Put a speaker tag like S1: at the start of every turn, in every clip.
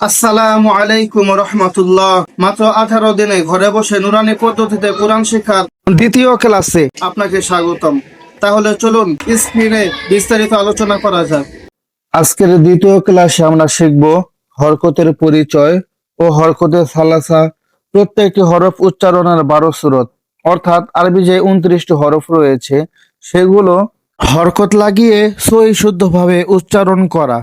S1: আসসালামু আলাইকুম রহমতুল্লাহ। মাত্র আঠারো দিনে ঘরে বসে নুরানি পদ্ধতিতে কোরআন শেখার দ্বিতীয় ক্লাসে আপনাকে স্বাগতম। তাহলে চলুন স্ক্রিনে বিস্তারিত আলোচনা করা যাক। আজকের দ্বিতীয় ক্লাসে আমরা শিখব হরকতের পরিচয় ও হরকতের সালাসা, প্রত্যেকটি হরফ উচ্চারণের বারো সুরত। অর্থাৎ আরবি যে উনত্রিশটি হরফ রয়েছে, সেগুলো হরকত লাগিয়ে সই শুদ্ধভাবে উচ্চারণ করা।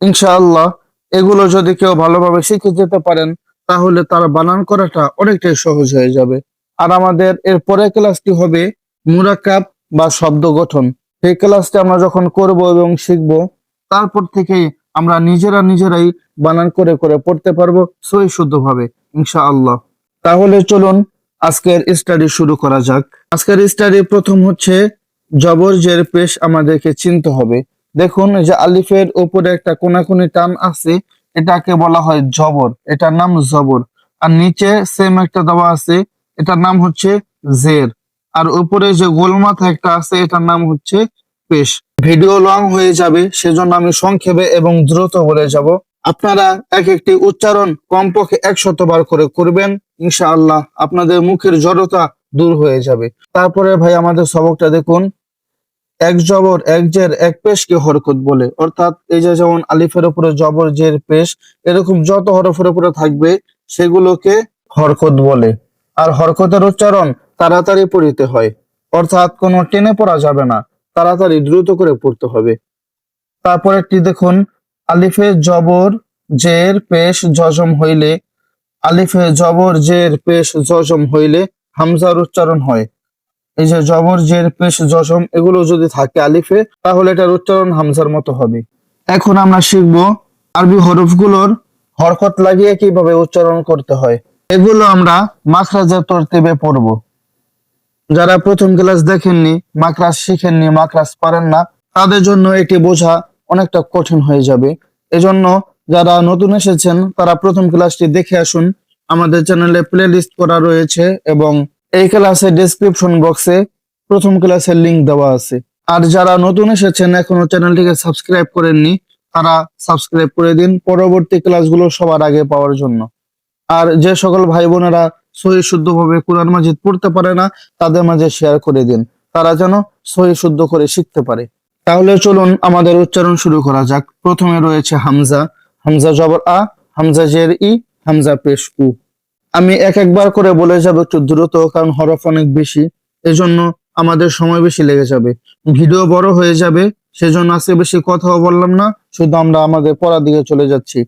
S1: ইনশাআল্লাহ এগুলো যদি কেউ ভালোভাবে শিখে যেতে পারেন, তাহলে তার বানান করাটা অনেকটাই সহজ হয়ে যাবে। আর আমাদের এর পরের ক্লাসটি হবে মুরাকাব বা শব্দ গঠন। সেই ক্লাসটি আমরা যখন করব এবং শিখব, তারপর থেকেই আমরা নিজেরা নিজেরাই বানান করে করে পড়তে পারব সই শুদ্ধভাবে, ইনশাআল্লাহ। তাহলে চলুন আজকের স্টাডি শুরু করা যাক। আজকের স্টাডি প্রথম হচ্ছে জবর জের পেশ আমাদেরকে চিনতে হবে। দেখুন যে আলিফের উপরে একটা কোনাকুনি টান আছে, এটাকে বলা হয় জবর। এটার নাম জবর। আর নিচে সেম একটা দেওয়া আছে, এটার নাম হচ্ছে জের। আর উপরে যে গোলমাথা একটা আছে, এটার নাম হচ্ছে পেশ। ভিডিও লং হয়ে যাবে, সেজন্য আমি সংক্ষেপে এবং দ্রুত বলে যাব। আপনারা এক একটি উচ্চারণ কমপক্ষে একশত বার করে করবেন, ইনশাআল্লাহ আপনাদের মুখের জড়তা দূর হয়ে যাবে। তারপরে ভাই, আমাদের সবকটা দেখুন। এক জবর, এক জের, এক পেশকে হরকত বলে। অর্থাৎ এই যে যেমন আলিফের উপরে জবর, জের, পেশ, এরকম যত হরফের উপরে থাকবে, সেগুলোকে হরকত বলে। আর হরকতের উচ্চারণ তাড়াতাড়ি পড়িতে হয়। অর্থাৎ কোনো টেনে পড়া যাবে না, তাড়াতাড়ি দ্রুত করে পড়তে হবে। তারপর একটি দেখুন, আলিফে জবর, জের, পেশ, জজম হইলে, আলিফে জবর, জের, পেশ, জজম হইলে হামজার উচ্চারণ হয়। এই যে জবর, জের, পেশ জজম এগুলো যদি থাকে আলিফে, তাহলে এটার উচ্চারণ হামজার মতো হবে। এখন আমরা শিখব আরবি হরফগুলোর হরকত লাগিয়ে কীভাবে উচ্চারণ করতে হয়। এগুলো আমরা মাখরাজের তরতিবে পড়ব। যারা প্রথম ক্লাস দেখেননি মাকরাজ শিখেননি মাকরাজ পারেন না, তাদের জন্য এটি বোঝা অনেকটা কঠিন হয়ে যাবে। এজন্য যারা নতুন এসেছেন, তারা প্রথম ক্লাসটি দেখে আসুন। আমাদের চ্যানেলে প্লে লিস্ট করা রয়েছে এবং এই ক্লাসের ডেসক্রিপশন বক্সে প্রথম ক্লাসের লিংক দেওয়া আছে। আর যারা নতুন এসেছেন, এখনও চ্যানেলটিকে সাবস্ক্রাইব করেননি, তারা সাবস্ক্রাইব করে দিন পরবর্তী ক্লাসগুলো সবার আগে পাওয়ার জন্য। আর যে সকল ভাই বোনেরা সহি শুদ্ধভাবে কোরআন মাজিদ পড়তে পারে না, তাদের মাঝে শেয়ার করে দিন। তারা যেন সহি শুদ্ধ করে শিখতে পারে। তাহলে চলুন আমাদের উচ্চারণ শুরু করা যাক। প্রথমে রয়েছে হামজা। হামজা জবর আ, হামজা জের ই, হামজা পেশ উ। আমি এক একবার করে বলে যাব একটু দ্রুত, কারণ হরফ অনেক বেশি, এজন্য আমাদের সময় বেশি লেগে যাবে। ভিডিও বড় হয়ে যাবে, সেজন্য আজকে বেশি কথাও বললাম না, শুধু আমরা আমাদের পড়ার দিকে চলে যাচ্ছি।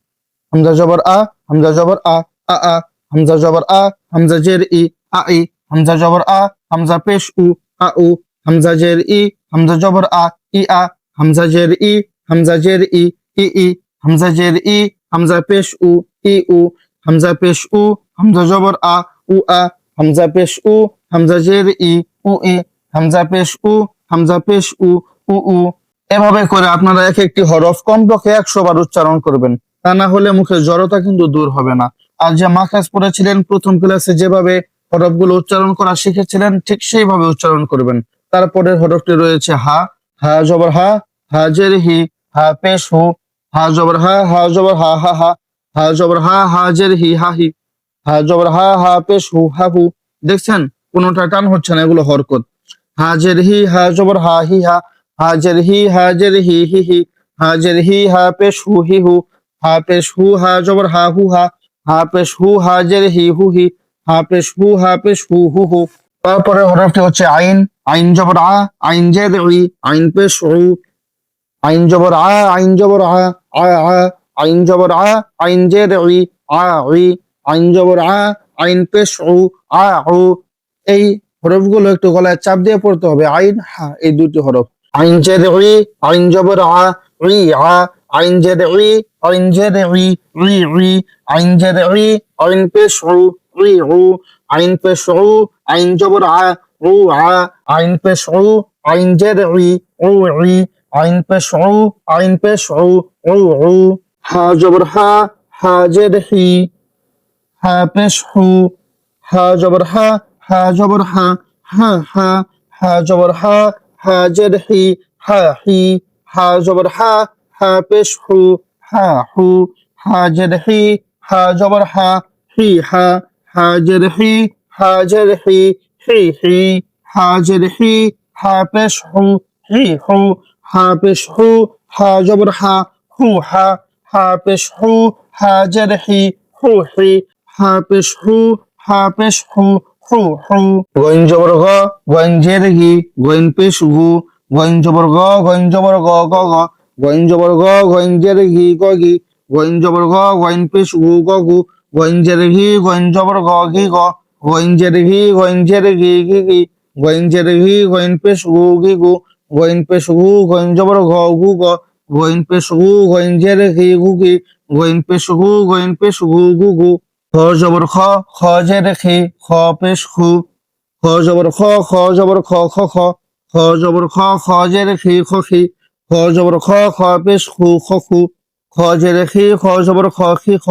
S1: হামজা জবর আ, হামজা জবর আ আ আ, হামজা জবর আ, হামজা জের ই, আ, ই, হামজা জবর আ, হামজা পেশ উ, আ, উ, হামজা জের ই, হামজা জবর আ, ই, আ, হামজা জের ই, হামজা জের ই ই ই, হামজা জের ই, হামজা পেশ উ, ই, উ, হামজা পেশ উ হামজা জবর আ উ আ হামজা পেশ উ হামজা জের ই উ ই হামজা পেশ উ হামজা পেশ উ উ উ এভাবে করে আপনারা এক একটি হরফ কমপক্ষে একশো বার উচ্চারণ করবেন। তা না হলে মুখের জড়তা কিন্তু দূর হবে না। আর যে মাখাজ পড়েছিলেন, প্রথম ক্লাসে যেভাবে হরফগুলো উচ্চারণ করা শিখেছিলেন, ঠিক সেইভাবে উচ্চারণ করবেন। তারপরের হরফটি রয়েছে হা হা জবর হা হা জের হি, হা পেশ হু, হা জবর হা হা জবর হা হা হা হা জবর হা হা জের হি, হা হি। হা, জবর হা হা, পেশ, হু, হা, হু। দেখছেন? কোনোটা টান হচ্ছে না, এগুলো হরকত। হা জের হি, হা, জবর হা, হি, হা। হা জের হি হা জের হি হি হি। হা জের হি, হা, পেশ, হু, হি, হু। হা, পেশ, হু, হা, জবর হা, হু, হা। হা, পেশ, হু হা জের হি, হু, হি। হা, পেশ, হু, হা, পেশ, হু হু হু। তারপরে হরফটি হচ্ছে আইন। আইন জবর আ, আইন জের ই, আইন পেশ উ আইন জবর আ, আইন জবর আ আ আইন জবর আ, আইন জের ই, আ, ই। আইন জবর আ, আইন পেশ উ, আ, উ। এই হরফগুলো একটু গলায় চাপ দিয়ে পড়তে হবে। আইন, হা, এই দুটি হরফ। আইন জের ই, আইন জবর আ ই আ। আইন জের ই, আইন জের ই ই ই আইন জের ই, আইন পেশ উ ই উ। আইন পেশ উ, আইন জবর আ, উ, আ। আইন পেশ উ, আইন জের ই, উ ই আইন পেশ উ, আইন পেশ উ উ উ। হা জবর হা হা জের হি হা পেশ হু, হা জবর হা হা জবর হা হা হা হা জবর হা হা জের হি, হা হি, হা জবর হা হা পেশ হু, হা হু হাজের হি, হা জবর হা, হি হা হাজের হি হাজের হি হি হি হাজের হি, হা পেশ হু, হি হু, হা পেশ হু, হা জবর হা, হু হা হা পেশ হু, হি হু, হি হা পেশ হু হা পেশ হু হু হু গইন জবর গ গইন জের গি গইন পেশ গু গইন জবর গ গইন জবর গ গ গ গইন জবর গ গইন জের গি গ গি গইন জবর গ গইন পেশ গু গ গু গইন জের গি গইন জবর গ গি গ গইন জের গি গইন জের গি গি গি গইন জের গি গইন পেশ গু গি গু গইন পেশ গু গইন জবর গ গু গ গইন পেশ গু গইন জের গি গু গি গইন পেশ গু গইন পেশ গু গু গু খ জবর খ খ জের খি খ পেশ খু খ জবর খ খ জবর খ খ খ খ জবর খ খ জের খি খ খি খ জবর খ খ পেশ খু খ খু খ জের খি খ জবর খ খি খ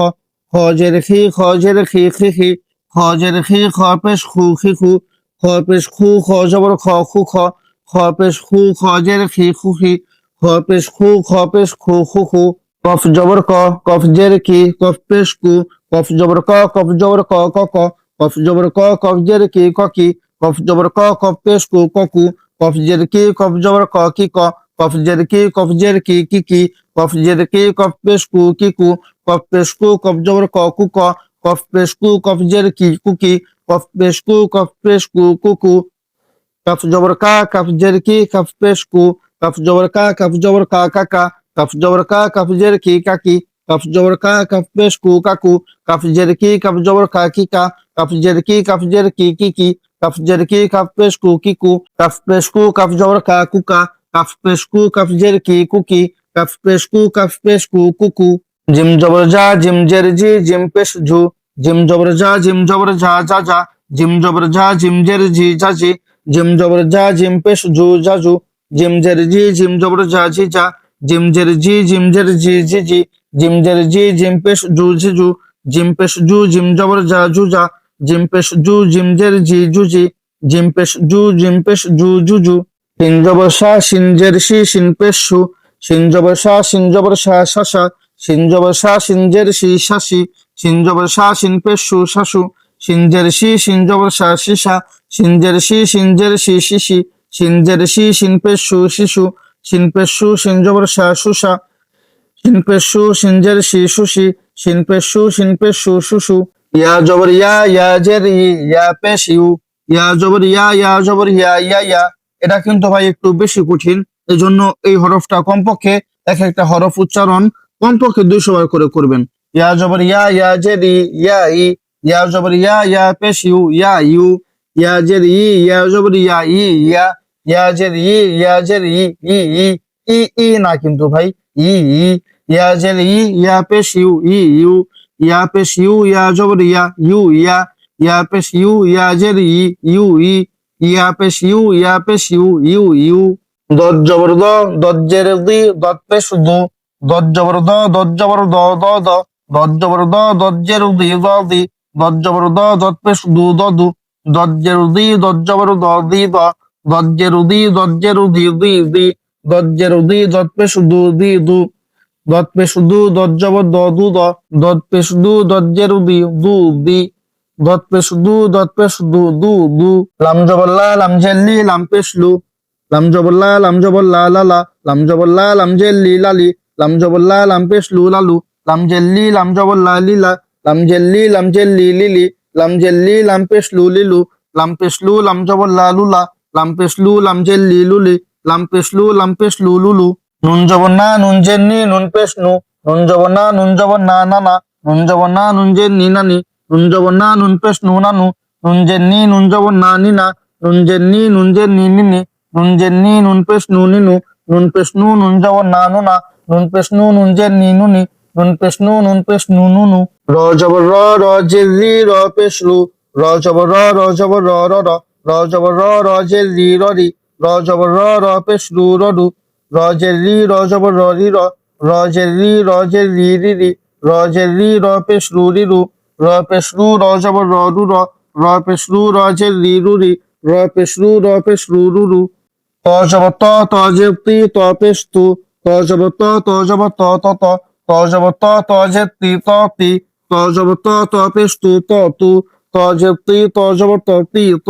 S1: খ জের খি খ জের খি খি খি খ জের খি খ পেশ খু খি খু খ পেশ খু খ জবর খ খু খ খ পেশ খু খ জের খি খু খি খ পেশ খু খ পেশ খু খু খু কফ জবর ক কফ জের কি কফ পেশ কু কফ জবর ক কফ জবর ক ক ক কফ জবর ক কফ জের কি ক কি কফ জবর ক কফ পেশ কু ক কু কফ জের কি কফ জবর ক কি ক কফ জের কি কফ জের কি কি কি কফ জের কি কফ পেশ কু কি কু কফ পেশ কু কফ জবর ক কু ক কফ পেশ কু কফ জের কি কু কি কফ পেশ কু কফ পেশ কু কু কু কফ জবর কা কফ জের কি কফ পেশ কু কফ জবর কা কফ জবর কা কা কা কফ জবর কা কফ জের কি কা কি কফ জবর কা কফ পেশ কু কাকু কফ জের কি কফ জবর কা কি কা কফ জের কি কফ জের কি কি কি কফ জের কি কফ পেশ কু কি কু কফ পেশ কু কফ জবর কা কু কা কফ পেশ কু কফ জের কি কু কি কফ পেশ কু কফ পেশ কু কু কু জিম জবর যা জিম জের জি জিম পেশ ঝু জিম জবর যা জিম জবর যা যা যা জিম জবর যা জিম জের জি যা জি জিম জবর যা জিম পেশ ঝু যা ঝু জিম জের জি জিম জবর যা জি যা জিম জের জি জিম জের জি জি জি জিম জের জি, জিম পেশ জু জি জু, জিম পেশ জু, জিম জবর যা জু যা জিম পেশ জু, জিম জের জি জু জি, জিম পেশ জু, জিম পেশ জু জু জু। সিন জবর সা সিন জের সি সিন পেশ সু। সিন জবর সা সিন জবর সা সা সা। সিন জবর সা সিন জের সি সা সি সিন জবর সা সিন পেশ সু, সা সু। সিন জের সি সিন জবর সা সা। সিন জের সি সিন জের সি। সি সিন জের সি সিন পেশ সু শিশু সিন পেশ সু সিন জবর সা সু। সা সিন পেশ সু সিন জের সি সু সি সিন সু সিন সু সু সু ইয়া জবর ইয়া ইয়া জের, ইয়া পেশ ইউ ইয়া জবর ইয়া ইয়া জবর ইয়া ইয়া ইয়া। এটা কিন্তু ভাই একটু বেশি কঠিন এই জন্য এই হরফটা কমপক্ষে এক একটা হরফ উচ্চারণ কমপক্ষে দুইশো বার করে করবেন। ইয়া জবর ইয়া ইয়া জের, ইয়া ই, ইয়া জবর ইয়া ইয়া পেশ ইউ ইয়া ইউ। ইয়া জের ই ইয়া জবর ইয়া, ই, ইয়া। ইয়া জের ই ইয়া জের, ই ই ই ই না কিন্তু ভাই। ই ই ইয়া জের ই ইয়া পেশ ইউ ই ইউ ইয়া পেশ ইউ ইয়া জবর ইয়া ইউ ইয়া ইয়া পেশ ইউ ইয়া জের ই ইউ ই ইয়া পেশ ইউ ইয়া পেশ ইউ ইউ ইউ দত জবর দ দত জের দি দত পেশ দু দত জবর দ দত জবর দ দ দ দত জবর দ দত জের দি দ দি দত জবর দ দত পেশ দু দ দু দত জের দি দত জবর দ দি দ দত জের দি দত জের দি দি দি দত জের দি দত পেশ দু। দি দু দত পেশ দু দ দু। দ দত পেশ দু দি দু। দি দত পেশ দু দু দু। দু লাম জবর লা, লাম জেল্লি লাম পেশ লু লাম জবর লা, লাম জবর লা লা লা। লাম জবর লা, লাম জেল্লি লালি লাম জবর লা, লাম পেশ লু লালু লাম জেল্লি লাম জবর লা, লি, লা। লাম জেল্লি লাম জেল্লি লিলি লাম জেল্লি লাম পেশ লু লিলু লাম পেশ লু লাম জবর লা লু, লা লাম পেশ লু। লাম জেল্লি লুলি লাম পেশ লু লাম পেশ লু। লুলু নুন জবর না নুন জেন্নি নুন পেশ নু নুন জবর না নুন জবর না না না নুন জবর না নুন জেন্নি নানি নুন জবর না নুন পেশ নু নানু নুন জেন্নি নুন জবর না নি না নুন জেন্নি নুন জেন্নি নিনি নুন জেন্নি নুন পেশ নু নিনু নুন পেশ নু নুন জবর না নু না নুন পেশ নু নুন জেন্নি নুনি নুন পেশ নু নুন পেশ নু নু নু র জবর র র জেরি র পেশ রু র জবর র র জবর র র র র জবর র র জেরি র রি র জবর র র পেশ রু র রু র জেরি র জবর র রি র র জেরি র জেরি রি রি র জেরি র পেশ রু রি রু র পেশ রু র জবর র রু র র পেশ রু র জেরি রু রি র পেশ রু র পেশ রু রু রু ত জবর ত ত জের তি ত পেশ তু ত জবর ত ত জবর ত ত ত ত ত জবর ত ত জের তি ত তি ত জবর ত ত পেশ তু ত তু ত জের তি ত জবর ত তি ত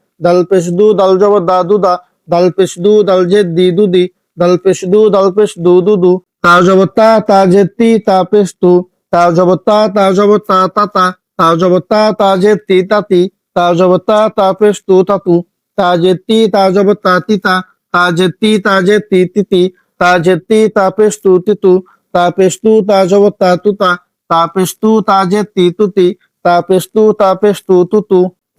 S1: দাল পেশ দু দাদু দাল জবর দা দিদা দাল জের দি দাল জের দি দিদু দাল জবর দা দুদা দাল পেশ দু দুদি তা জবর তা তা জের তি তা পেশ তু তা জবর তা তা জবর তা তা তা তা জবর তা তা জের তি তাতি তা জবর তা তা পেশ তু তাতু তা জের তি তা জবর তা তিতা তা জের তি তা জের তি তিতি তা জের তি তা পেশ তু তিতু তা পেশ তু তা জবর তা তুতা তা পেশ তু তা জের তি তুতি তা পেশ তু তা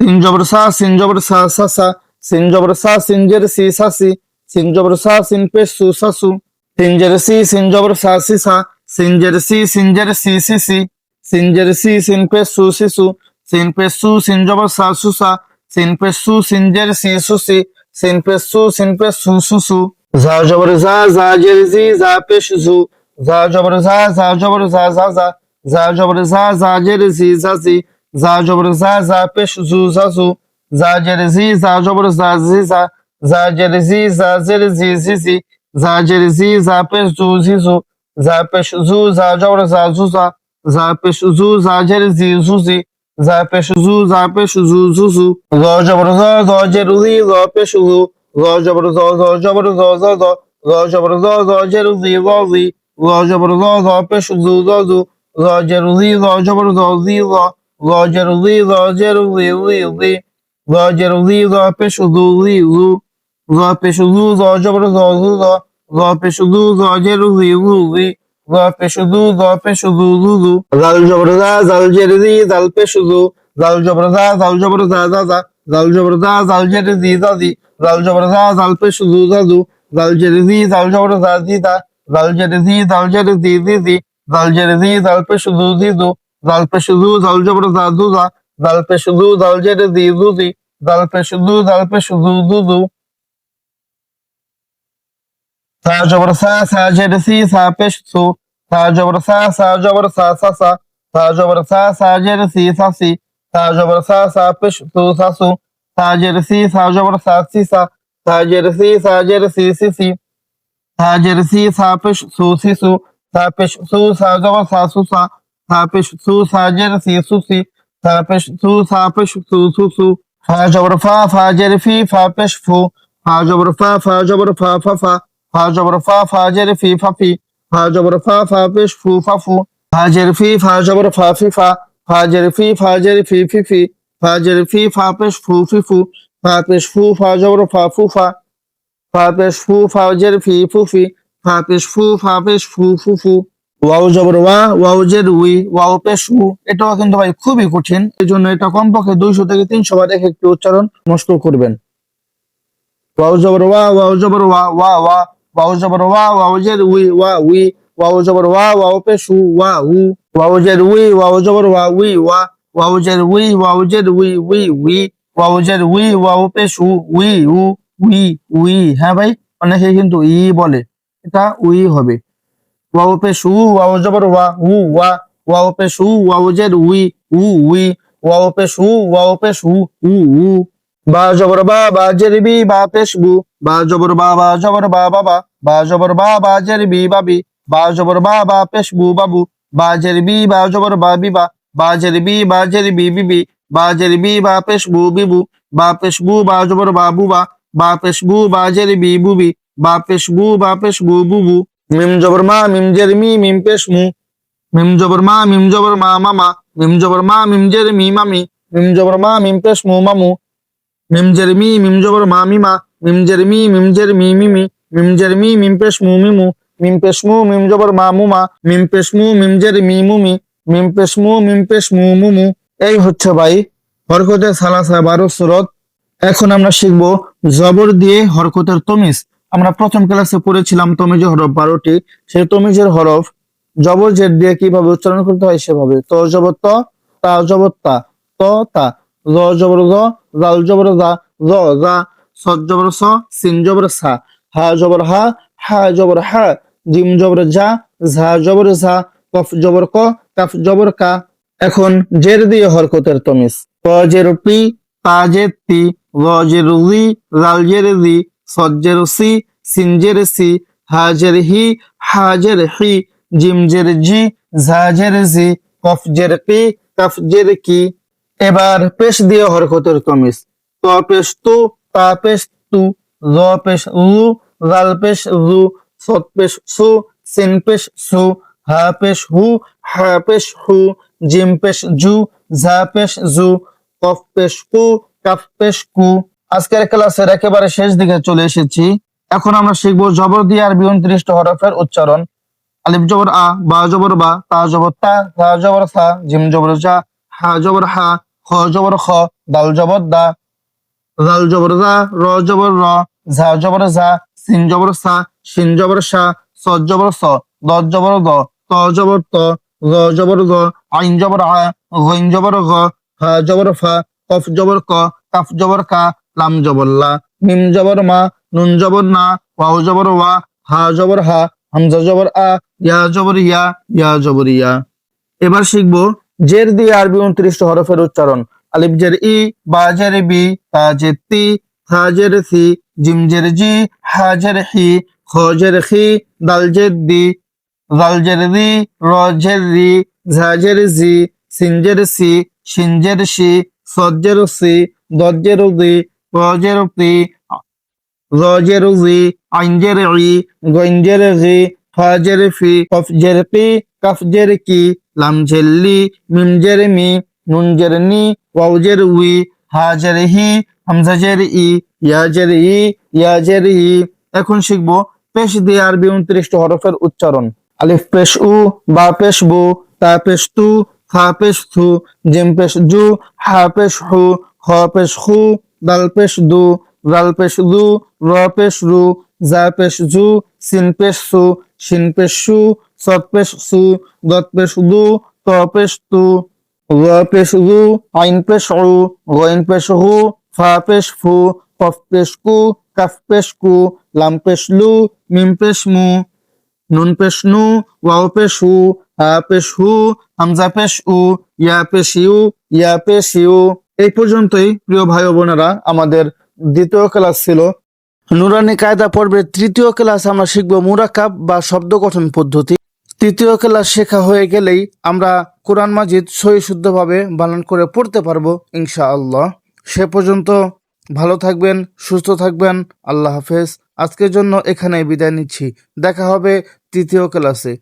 S1: সি সৎপেশ সু সি সু সু স সু স সৎপেশ সু সজ্জের সি সু সি সৎপেশ সু সু সু সু জবর সা জবর সিন জবর সা সা সা সিন জবর সা সিনজের সি সা সি সিন জবর সা সিনপেশ সু সা সু সিনজের সি সিন জবর সা সি সা সিনজের সি সিনজের সি সি সি সি সু সি সু সিনপেশ সু সিন জবর সা সু সা সিনপেশ সু সিনজের সি সু সি সিনপেশ সু সিনপেশ সু সু সু জা জবর জা জা জের জি জা পেশ জু জা জবর জা জা জবর জা জা জা জা জবর জা জা জের জি জা জি জা জবর জা জা পেশ জু জা জু জা জের জি জা জবর জা জি জা জা জের জি জা জের জি জি জি জা জের জি জা পেশ জু জি জু জা পেশ জু জা জবর জা জু জা জা পেশ জু জা জের জি জু জি জা পেশ জু জা পেশ জু জু জু র জবর জ জ জের জি র পেশ জু র জবর জ জ জবর জ জ জ র জবর জ জ জের জি র জি র জবর জ জ পেশ জু জ জু র জের জি র পেশ জু জ জের জি জু জি র পেশ জু জ পেশ জু জু জু জাল জবর জা জাল জের জি জাল পেশ জু জাল জবর জা জাল জবর জা জা জা জাল জবর জা জাল জের জি জা জি জাল জবর জা জাল পেশ জু জা জু জাল জের জি জাল জবর জা জি দা জাল জের জি জাল জের জি জি জি জাল জের জি জাল পেশ জু জি জু জাল জবর জা জু জাল পেশ জু জাল জের জি জু জি জাল পেশ জু জাল পেশ জু জু জু সা জবর সা সা জের সি সা পেশ সু সা জবর সা সা জবর সা সা সা সা জবর সা সা জের সি সা সি সা জবর সা সা পেশ সু সা সু সা জের সি সা জবর সা সি সা সা জের সি সা জের সি সি সি সা জের সি সা পেশ সু সি সু সা পেশ সু সা জবর সা সু সা সা পেশ সু সা জের সি সু সি সা পেশ সু সা পেশ সু সু সু ফা জবর ফা ফা জের ফি ফা পেশ ফু ফা জবর ফা ফা জবর ফা ফা ফা ফা জবর ফা ফা জের ফি ফা ফি ফা জবর ফা ফা পেশ ফু ফা ফু ফা জের ফি ফা জবর ফা ফি ফা ফা জের ফি ফা জের ফি ফি ফি ফা জের ফি ফা পেশ ফু ফি ফু ফা পেশ ফু ফা ফা ফু ফা ফা ফু ফা পেশ ফু ওয়াও জবর ওয়া, ওয়াও জের উই, ওয়াও পেশ উ, এটাও কিন্তু ভাই খুবই কঠিন। এই জন্য এটা কমপক্ষে দুইশো থেকে তিনশো বার এক একটি উচ্চারণ নষ্ট করবেন। ওয়াও জবর ওয়া, ওয়াও জবর ওয়া ওয়া ওয়া, ওয়াও জবর ওয়া, ওয়াও জের উই, ওয়া, উই, ওয়াও জবর ওয়া, ওয়াও পেশ উ, ওয়া, উ, ওয়াও জের উই, ওয়াও জবর ওয়া, উই, ওয়া, ওয়াও জের উই, ওয়াও জের উই উই উই, ওয়াও জের উই, ওয়াও পেশ উ, উই উ, উই উই হ্যাঁ ভাই, অনেকে কিন্তু ই বলে, এটা উই হবে। ওয়াও পেশ উ ওয়াও জবর ওয়া উ ওয়া ওয়াও পেশ উ ওয়াও জের উই উ উই ওয়াও পেশ উ ওয়াও পেশ উ উ উ বা জবর বা বা জের বি বা পেশ বু বা জবর বা বা জবর বা বাবা বা জবর বা বা জের বি বাবি বা জবর বা বা পেশ বু বাবু বা জের বি বা জবর বা বিবা বা জের বি বা জের বি বিবি বা জের বি বা পেশ বু বিবু বা পেশ বু বা জবর বা বুবা বা পেশ বু বা জের বি বুবি বা পেশ বু বা পেশ বু বুবু মিম জবর মা, মিম জের মি মিম পেশ মু। মিম জবর মা, মিম জবর মা, মামা। মিম জবর মা, মিম জের মি মামি। মিম জবর মা, মিম পেশ মু, মামু। মিম জের মি মিম জবর মা, মিমা। মিম জের মি মিম জের মি মিমি। মিম জের মি মিম পেশ মু, মিমু। মিম পেশ মু, মিম জবর মা, মুমা। মিম পেশ মু, মিম জের মি মুমি। মিম পেশ মু, মিম পেশ মু, মুমু। এই হচ্ছে ভাই হরকতের সালাসা বারো সুরত। এখন আমরা শিখব জবর দিয়ে হরকতের তমিজ। আমরা প্রথম ক্লাসে পড়েছিলাম তমিজের হরফ বারোটি। সেই তমিজের হরফ জবর জের দিয়ে কীভাবে উচ্চারণ করতে হয় সেভাবে। ত জবর ত জবর তা, ত তা র জবর র রাল জবর জবর স, সিন জবর সা, হা জবর হা হা জবর হা, জিম জবর যা ঝা জবর ঝা, কফ জবর ক, কাফ জবর কা। এখন জের দিয়ে হরকতের তমিজ। প জের পি, তা জের তি র জের রি রাল জের রি সদ জের সি সিন জের সি হা জের হি হা জের হি জিম জের জি ঝা জের জি কফ জের কি কাফ জের কি। এবার পেশ দিয়ে হরকতের তমিজ ত পেশ তু, তা পেশ তু, র পেশ রু রাল পেশ রু সদ পেশ সু, সিন পেশ সু, হা পেশ হু, হা পেশ হু, জিম পেশ জু, ঝা পেশ জু, কফ পেশ কু, কাফ পেশ কু। আজকের ক্লাসের একেবারে শেষ দিকে চলে এসেছি। এখন আমরা শিখব জবর দিয়ে আরবি উনত্রিশটা হরফের উচ্চারণ। আলিফ জবর আ, বা জবর বা, তা জবর তা তা জবর সা, জিম জবর জা, হা জবর হা খ জবর খ, দাল জবর দা জাল জবর জা র জবর র, ঝা জবর ঝা, সিন জবর সা, শিন জবর সা স জবর স দ জবর দ ত জবর ত, গ জবর গ, আইন জবর আ গইন জবর গ হা জবর ফা, কফ জবর ক, কাফ জবর কা লাম জবর লা, মিম জবর মা, নুন জবর না, ওয়াও জবর ওয়া, হা জবর হা, হামজা জবর আ, ইয়া জবর ইয়া ইয়া জবর ইয়া। এবার শিখব জের দিয়ে আরবি উনত্রিশটা হরফের উচ্চারণ। আলিফ জের ই, বা জের বি, তা জের তি, থা জের সি, জিম জের জি, হা জের হি, খ জের খি, দাল জের দি জাল জের রি, র জের রি, ঝা জের জি, সিন জের সি, শিন জের সি, সদ জের সি, দদ জের দি র জের তি র জের জি আইন জের ই গইন জের জি ফা জের ফি কফ জের কি কি লাম জের লি মিম জের মি নুন নি ওয়াও উই হা হি হামজা ই ইয়া জের ই এখন শিখব পেশ দিয়ে আরবি উনত্রিশটা হরফের উচ্চারণ। আলিফ পেশ উ, বা পেশ বু, তা পেশ তু থা পেশ থু জিম পেশ জু, হা পেশ হু, খ পেশ হু দাল পেশ দু রাল পেশ দু, র রু, জা জু, সিন সু, শিন পেশ সু পেশ সু দত দু, ত তু, র রু আইন পেশ উ গইন পেশ হু, ফা পেশ ফু, কফ কু, কাফ পেশ কু, লাম পেশ লু, মিম মু, নুন পেশ নু, ওয়াও হু, হা পেশ হু, হামজা পেশ উ, ইয়া পেশ ইউ, ইয়া পেশ ইউ। এই পর্যন্তই, প্রিয় ভাই বোনেরা, আমাদের দ্বিতীয় ক্লাস ছিল। নুরানি কায়দা পর্বের তৃতীয় ক্লাস আমরা শিখব মুরাকাব বা শব্দ গঠন পদ্ধতি। তৃতীয় ক্লাস শেখা হয়ে গেলেই আমরা কোরআন মাজিদ সহি শুদ্ধভাবে বানান করে পড়তে পারব, ইনশাআল্লাহ। সে পর্যন্ত ভালো থাকবেন, সুস্থ থাকবেন, আল্লাহ হাফেজ। আজকের জন্য এখানে বিদায় নিচ্ছি। দেখা হবে তৃতীয় ক্লাসে।